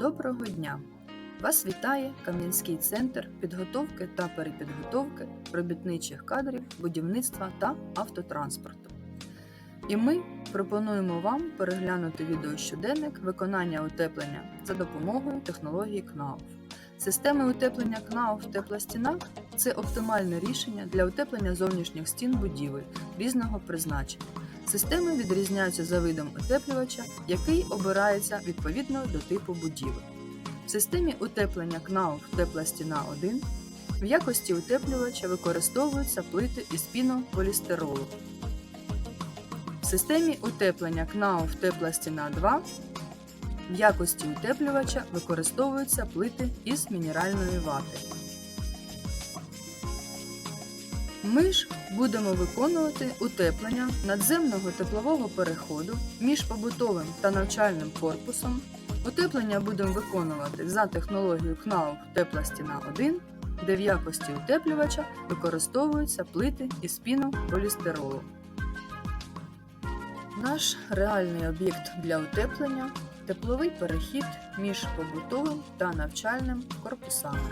Доброго дня! Вас вітає Кам'янський центр підготовки та перепідготовки робітничих кадрів, будівництва та автотранспорту. І ми пропонуємо вам переглянути відеощоденник виконання утеплення за допомогою технології КНАУФ. Системи утеплення КНАУФ тепла стіна це оптимальне рішення для утеплення зовнішніх стін будівель різного призначення. Системи відрізняються за видом утеплювача, який обирається відповідно до типу будівель. В системі утеплення КНАУФ тепла стіна 1 в якості утеплювача використовуються плити із пінополістиролу. В системі утеплення КНАУФ тепла стіна 2 в якості утеплювача використовуються плити із мінеральної вати. Ми ж будемо виконувати утеплення надземного теплового переходу між побутовим та навчальним корпусом. Утеплення будемо виконувати за технологією КНАУФ Тепла стіна 1, де в якості утеплювача використовуються плити із пінополістиролу. Наш реальний об'єкт для утеплення тепловий перехід між побутовим та навчальним корпусами.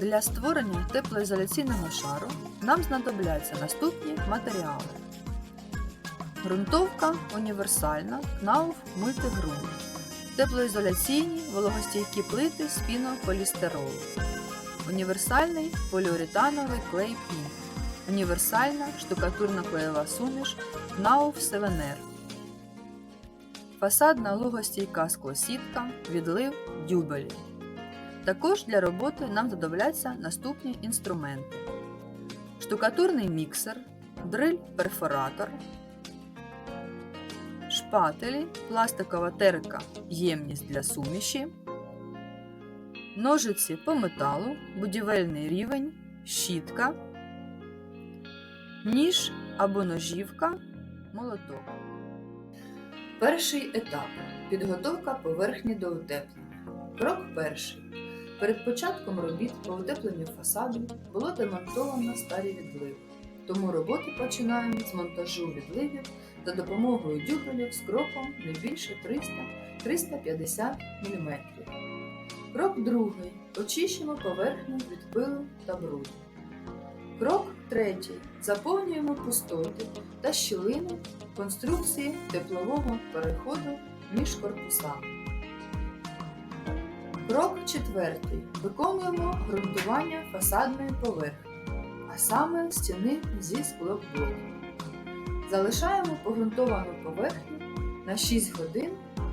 Для створення теплоізоляційного шару нам знадобляться наступні матеріали. Грунтовка універсальна КНАУФ мультигрунт. Теплоізоляційні вологостійкі плити з пінополістиролу. Універсальний поліуретановий клей пін. Універсальна штукатурна клеєва суміш КНАУФ Севенер. Фасадна лугостійка склосітка, відлив дюбелі. Також для роботи нам знадобляться наступні інструменти: штукатурний міксер, дриль-перфоратор, шпателі, пластикова терка, ємність для суміші, ножиці по металу, будівельний рівень, щітка, ніж або ножівка, молоток. Перший етап підготовка поверхні до утеплення. Крок перший. Перед початком робіт по утепленню фасаду було демонтовано старі відливи, тому роботу починаємо з монтажу відливів за допомогою дюбелів з кроком не більше 300-350 мм. Крок другий. Очищимо поверхню від пилу та бруду. Крок третій. Заповнюємо пустоти та щілини конструкції теплового переходу між корпусами. Крок четвертий. Виконуємо ґрунтування фасадної поверхні, а саме стіни зі склоблоку. Залишаємо погрунтовану поверхню на 6 годин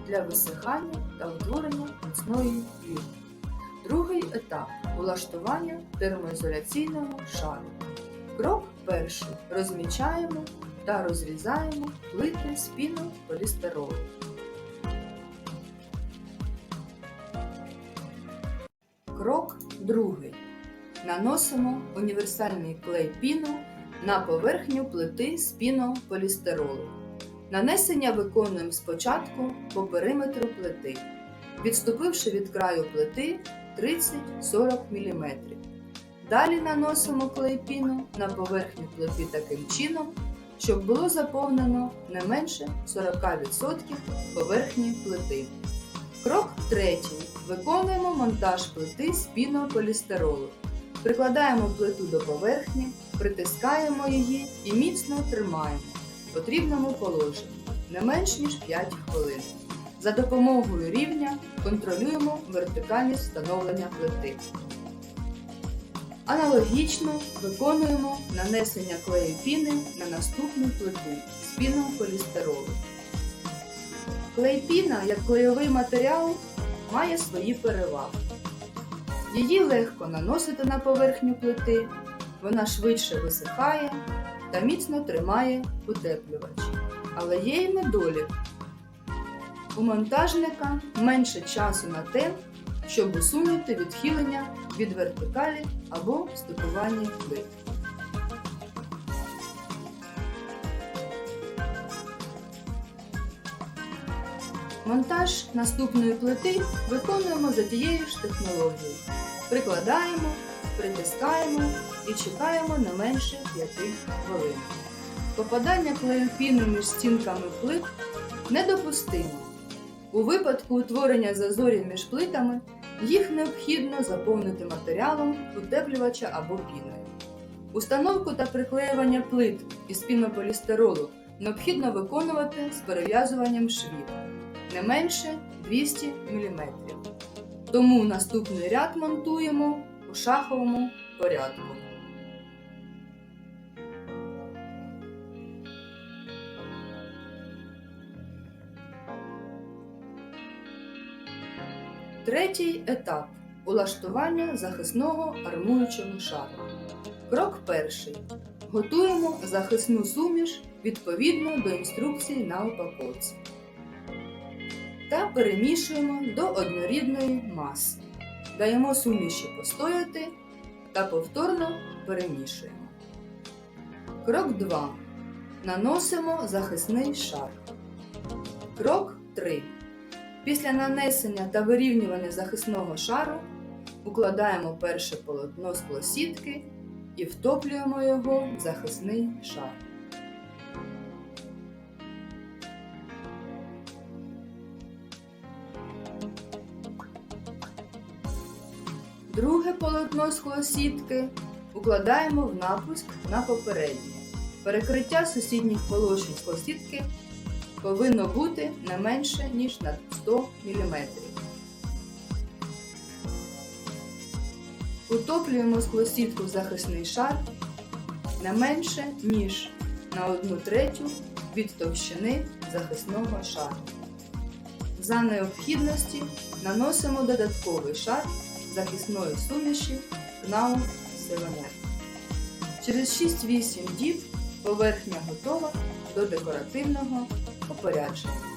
для висихання та утворення міцної плівки. Другий етап улаштування термоізоляційного шару. Крок перший. Розмічаємо та розрізаємо плити з пінополістиролу. Другий. Наносимо універсальний клей піну на поверхню плити з пінополістиролу. Нанесення виконуємо спочатку по периметру плити, відступивши від краю плити 30-40 мм. Далі наносимо клей піну на поверхню плити таким чином, щоб було заповнено не менше 40% поверхні плити. Крок третій. Виконуємо монтаж плити з пінополістиролу. Прикладаємо плиту до поверхні, притискаємо її і міцно тримаємо в потрібному положенні не менш ніж 5 хвилин. За допомогою рівня контролюємо вертикальність встановлення плити. Аналогічно виконуємо нанесення клею піни на наступну плиту з пінополістиролу. Клей-піна, як клейовий матеріал, має свої переваги. Її легко наносити на поверхню плити, вона швидше висихає та міцно тримає утеплювач. Але є й недолік. У монтажника менше часу на те, щоб усунути відхилення від вертикалі або стикування плит. Монтаж наступної плити виконуємо за тією ж технологією. Прикладаємо, притискаємо і чекаємо не менше 5 хвилин. Попадання клею між стінками плит недопустимо. У випадку утворення зазорів між плитами їх необхідно заповнити матеріалом утеплювача або піною. Установку та приклеювання плит із пінополістиролу необхідно виконувати з перев'язуванням швів не менше 200 мм. Тому наступний ряд монтуємо у шаховому порядку. Третій етап улаштування захисного армуючого шару. Крок перший. Готуємо захисну суміш відповідно до інструкції на упаковці та перемішуємо до однорідної маси. Даємо суміші постояти та повторно перемішуємо. Крок 2. Наносимо захисний шар. Крок 3. Після нанесення та вирівнювання захисного шару укладаємо перше полотно з плосітки і втоплюємо його в захисний шар. Друге полотно з клосітки укладаємо в напуск на попереднє. Перекриття сусідніх полошень з клосітки повинно бути не менше, ніж на 100 мм. Утоплюємо склосітку в захисний шар не менше, ніж на 1 третю від товщини захисного шару. За необхідності наносимо додатковий шар захисної суміші КНАУ Севенер. Через 6-8 діб поверхня готова до декоративного опорядження.